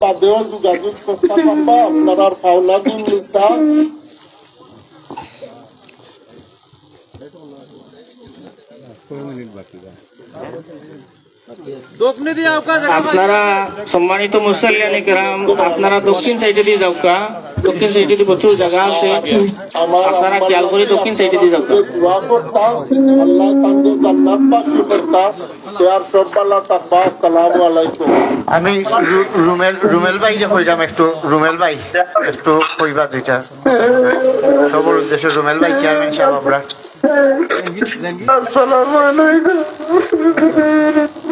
বাদেও যোগাযোগ করতে পারবা আপনার ফাওলা দিন মিলতা আপনারা সম্মানিত মুসল্লিয়ানি কেরাম আপনারা দক্ষিণ সাইডে দিয়ে যাওকা দক্ষিণ সাইডে দিয়ে প্রচুর জায়গা আছে আপনারা খেয়াল করে দক্ষিণ সাইডে দিয়ে যাওকা দোয়া আল্লাহ তাকে জান্নাত বাসী আলাইকুম আমি রুমেল রুমেল ভাই যে কইলাম একটু রুমেল ভাই একটু কইবা দুইটা। সবর উদ্দেশ্যে রুমেল ভাই চেয়ারম্যান সাহেব আমরা। আসসালামু আলাইকুম।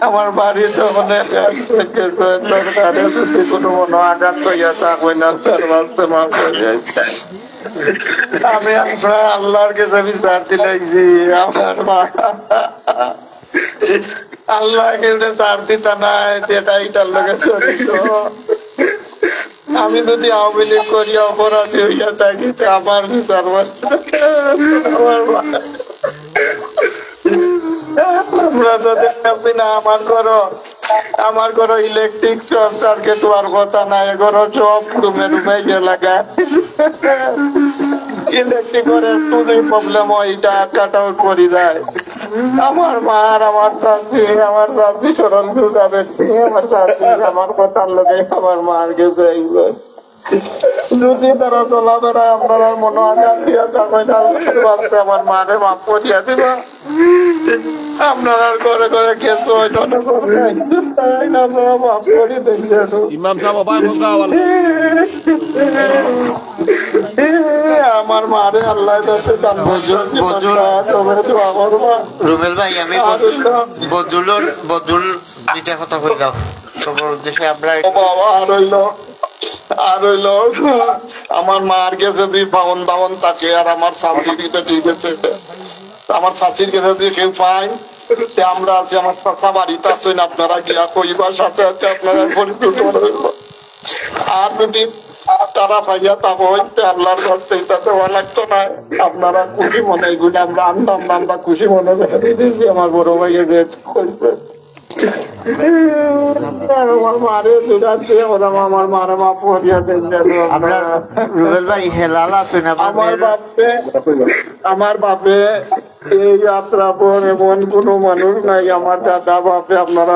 আমার বাড়িতে সরকারে যদি কোনো মনো আঘাত করিয়া থাকবে না তার বাস্তে মাফ করিয়া আমি আপনার আল্লাহর কাছে বিচার দিলাইছি, আমার মা। আল্লাহকে চার দিতা নাই যেটা এটার লোকে আমি যদি আওয়ামী লীগ করি, অপরাধী হইয়া থাকি আমার বিচার। আমার মা- আমরা তো দেখতেছি না, আমার ঘর আমার ঘর ইলেকট্রিক সব সার্কিট হওয়ার কথা নাই ঘর সব রুমে রুমে প্রবলেম হয়, এটা কাট আমার মা আর আমার চাষি আমার চাষি সরল যাবে আমার চাষি আমার কথার লোকে আমার মার গেছে যদি তারা চলাফেরা আপনারা মনে আঘাত দিয়া না বাচ্চা আমার মারে মাপ করিয়া দিবা। আপনারা করে করে কেসো না ইমাম সাহেব আমার মারে আল্লাহ কাছে দান আমার মা রুমেল ভাই আমি বদুলর বদুল দুইটা কথা কইলাম সবর উদ্দেশ্যে আমরা বাবা আর হইল আর হইল আমার মার গেছে দুই বাউন বাউন তাকে আর আমার শান্তি দিতে ঠিক আছে আমার শাশির কাছে যদি কেউ পাই আমরা আছি আমার চাষা বাড়িতে আছেন আপনারা গিয়া কইবার সাথে সাথে আপনারা পরিচিত আর যদি তারা পাইয়া তা হইতে আল্লাহর কাছে এটা দেওয়া লাগতো না। আপনারা খুশি মনে এগুলি আমরা আনতাম না আমরা খুশি মনে দিয়েছি আমার বড় ভাইয়ের যে মারে মা পড়িয়া দেন বাপে আমার বাপে এই যাত্রা পর এমন কোন মানুষ নাই। আমার দাদা বাপে আপনারা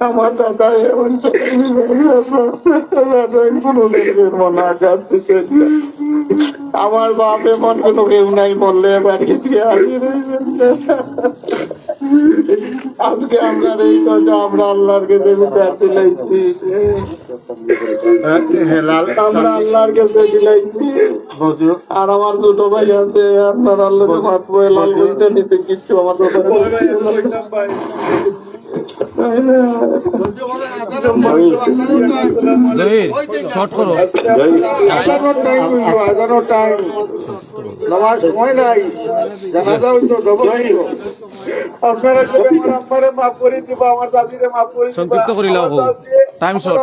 আমার দাদা এমন কোনো আমার বাপ এমন কোনো কেউ নাই বললে থেকে আজকে আমরা এই কথা আমরা আল্লাহর কাছে আমরা আল্লাহর কাছে দিলাইছি আর আমার ছোট ভাই আছে আপনার আল্লাহ মাত বয়ে লাল বইতে নিতে কিচ্ছু আমার ছোট ভাই শর্ট টাইম না।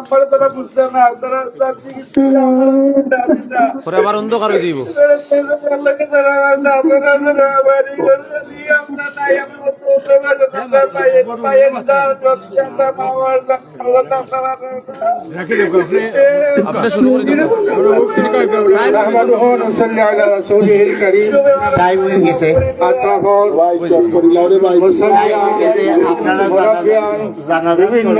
পরে আবার অন্ধকার হয়ে দিব। আপনি শুরু করে দিন। টাইম গেছে ভাই চট করিলাও রে ভাই টাইম গেছে আপনারা জানা বিভিন্ন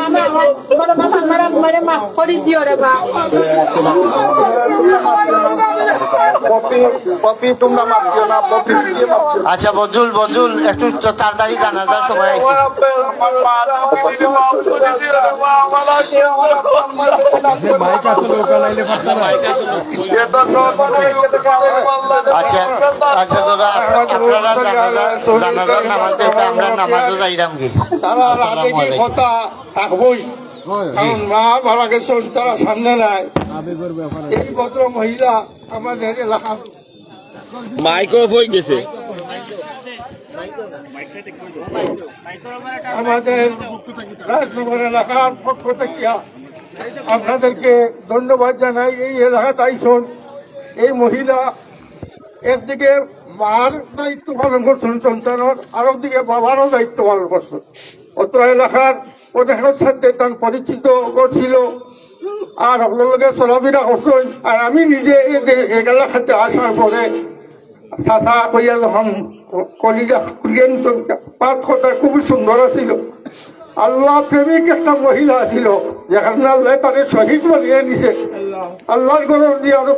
মামা মারা মারে মা আচ্ছা বজুল বজুল একটু তো তাড়াতাড়ি জানাজার সময় আছে আচ্ছা আচ্ছা আচ্ছা তবে আপ- আপনারা জানাজা জানাজার নামাজ আমরা নামাজও যাইলাম কি। কথা থাকবই কারণ মা মারা গেছে তারা সামনে নাই এই ভদ্র মহিলা আমাদের এলাকা গেছে। আমাদের রাজনগর এলাকার পক্ষ থেকে আপনাদেরকে ধন্যবাদ জানাই। এই এলাকাত আইসন এই মহিলা একদিকে মার দায়িত্ব পালন করছেন সন্তানের আর একদিকে বাবারও দায়িত্ব পালন করছেন। অত্র এলাকার অনেকের সাথে তার পরিচিত করছিল আর আপনার চলাফেরা করছেন আর আমি নিজে এই এলাকাতে আসার পরে চাচা কইয়া যখন কলিজা খুলিয়েন পাঠ কথা খুবই সুন্দর ছিল আল্লাহ প্রেমিক একটা মহিলা ছিল যেখানে আল্লাহ তাদের শহীদ বানিয়ে নিছে। আল্লাহর গরর দিয়ে আরও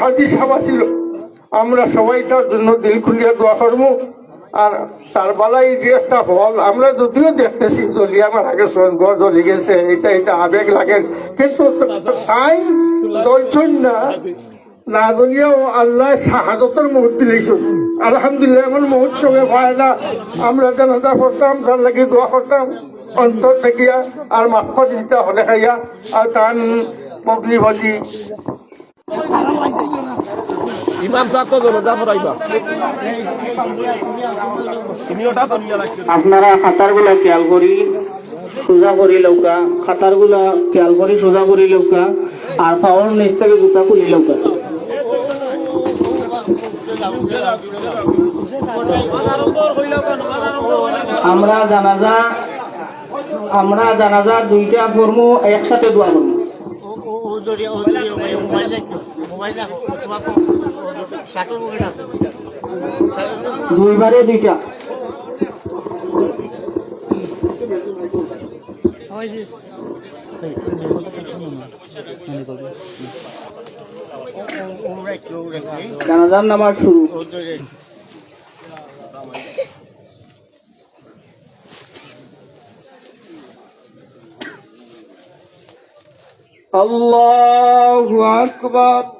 হাজি সাবা ছিল। আমরা সবাই তার জন্য দিল খুলিয়া দোয়া করব আর তার বেলায় যে একটা ফল আমরা যদিও দেখতেছি জ্বলিয়ে আমার আগে ঘর জ্বলি গেছে এটা এটা আবেগ লাগে। কিন্তু তাই জ্বলছেন না। আলহামদুলিল্লাহ মহোৎসবে আমরা থাকিয়া হলে খাইয়া ভাজি ইমাম সাহেব তো জন্য জাফর তুমি ওটা তো খেয়াল করি, সোজা করি লৌকা। খাতারগুলা খেয়াল করি, সোজা করি লৌকা। আর পাওয়ার নিচ থেকে জুতা খুলি লৌকা। আমরা জানাজা আমরা জানাজা দুইটা ফর্ম একসাথে দোয়া করব দুইবারে দুইটা। জানাজার নামাজ শুরু। আল্লাহু আকবার।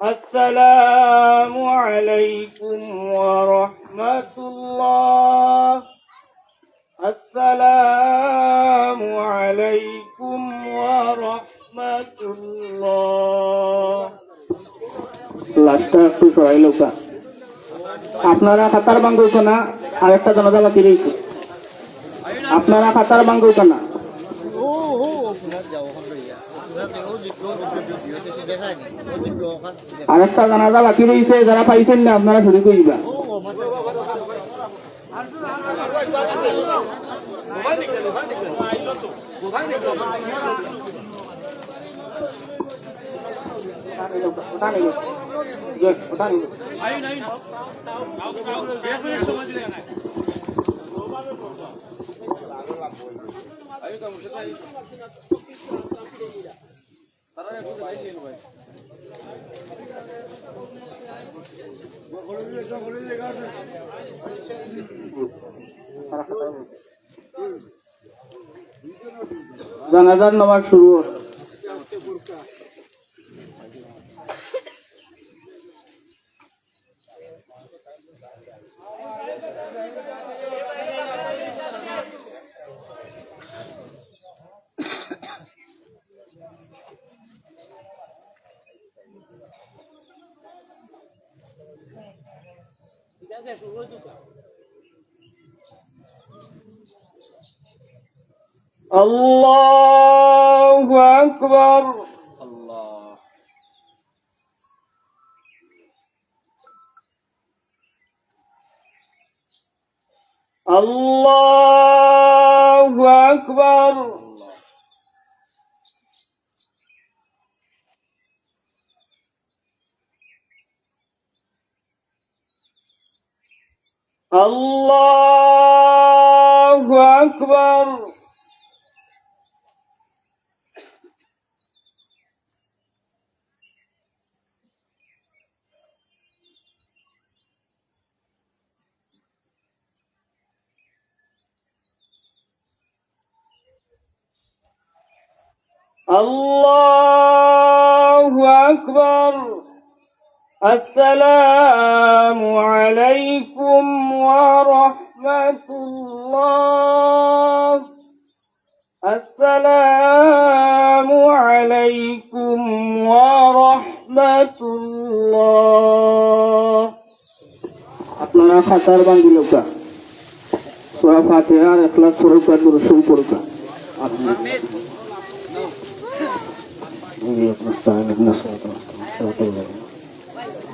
السلام عليكم ورحمة الله السلام عليكم ورحمة الله লাস্টটা একটু সরাই লোকা আপনারা খাতার বাঙ্গুল না আরেকটা জনতা বাকি রয়েছে আপনারা খাতার বাঙ্গুল না আরেকটা জানাজা বাকি রয়েছে যারা পাইছেন না আপনারা শুরু করিবা জানাজার নামাজ শুরু। আল্লাহু আকবার আল্লাহু আকবার আল্লাহু আকবার الله أكبر. السلام عليكم. ورحمة الله السلام عليكم ورحمة الله আপনারা খাতার বান্ধি লোকা সুরা ফাতিহার এখলাস স্বরূপা দুরসুল পড়ুকা نستعين اهدنا الصراط المستقيم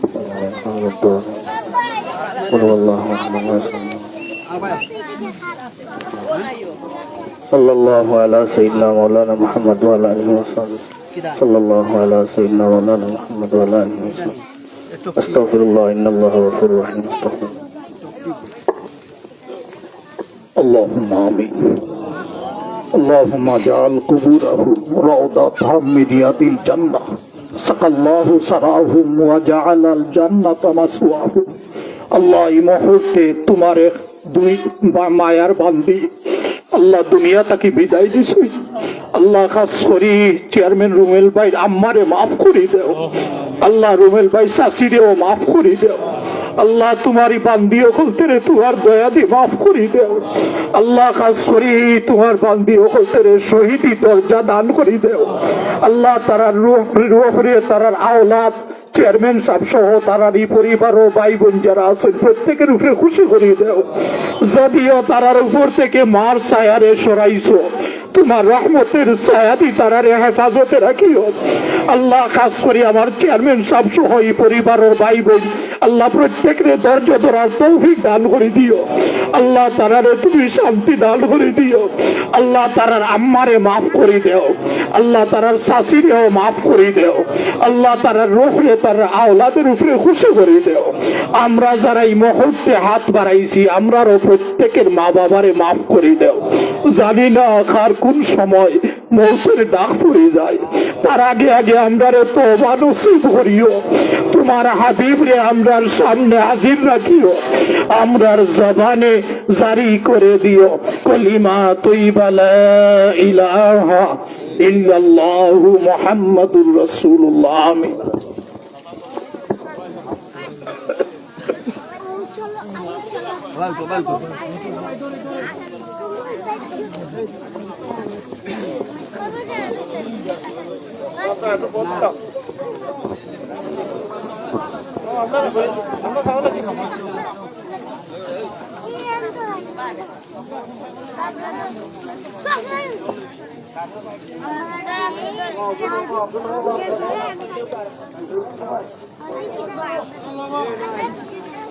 صراط الذين أنعمت عليهم قل هو الله صلى الله على سيدنا مولانا محمد وعلى آله وصحبه. صلى الله على سيدنا مولانا محمد وعلى آله وصحبه. أستغفر الله إن الله غفور رحيم. استغفر اللهم آمين. اللهم اجعل قبوره روضة من رياض الجنة. سقى الله سراهم وجعل الجنة مسواهم আল্লাহ এই মুহূর্তে তোমার দুই মায়ার বান্দি। আল্লাহ দুনিয়া তাকে বিদায় দিছই আল্লাহ খাস চেয়ারম্যান রুমেল ভাই, আম্মারে মাফ করি দেও। আল্লাহ রুমেল ভাই শাশিরেও মাফ করি দেও। আল্লাহ তোমারই বান্দি অকলতে রে, তোমার দয়া দি মাফ করি দেও। আল্লাহ খাস করি তোমার বান্দি অকলতে রে, শহীদি দরজা দান করি দেও। আল্লাহ তারার রুহ রুহ তারার আওলাদ চেয়ারম্যান সাহেব সহ তারারই পরিবার ও ভাই বোন যারা আছেন, প্রত্যেকের উপরে খুশি করিয়ে দেও। যদিও তারার উপর থেকে মার ছায়ারে সরাইছো, তোমার রহমতের ছায়াদি তারারে হেফাজতে রাখিও। আল্লাহ খাস করি আমার চেয়ারম্যান সাহেব সহ এই পরিবার ও ভাই বোন আল্লাহ প্রত্যেকের ধৈর্য ধরার তৌফিক দান করে দিও। আল্লাহ তারারে তুমি শান্তি দান করে দিও। আল্লাহ তারার আম্মারে মাফ করে দেও। আল্লাহ তারার শাশিরেও মাফ করে দেও। আল্লাহ তারার রোহরে তার আওলাদের উপরে খুশি করে দেও। আমরা যারা এই মুহূর্তে হাত বাড়াইছি, আমরারও প্রত্যেকের মা বাবারে মাফ করে দেও। জানি না কার কোন সময় মৌতের ডাক পড়ে যায়। তার আগে আগে আমরা রে তো মানসিক করিও। তোমার হাবিব রে আমরার সামনে হাজির রাখিও। আমরার জবানে জারি করে দিও। কলিমা তুই বালা ইলাহা ইল্লাল্লাহু মুহাম্মাদুর রাসূলুল্লাহ, আমিন। Para tu andar.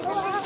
সম্মানিত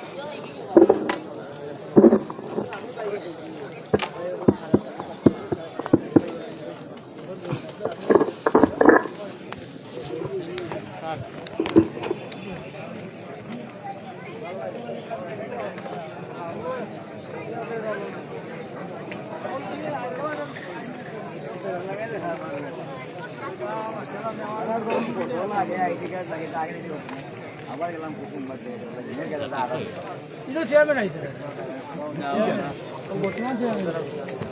রুমেল চেয়ারম্যান রুমেল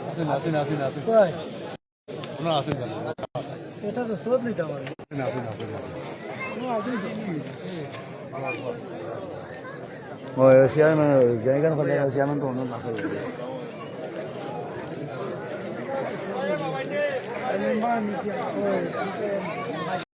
ভাইয়ের আসেন আসেন আসেন না আসেন এটা তো তোর নিতে আমার আসেন আসেন ওই চেয়ারম্যান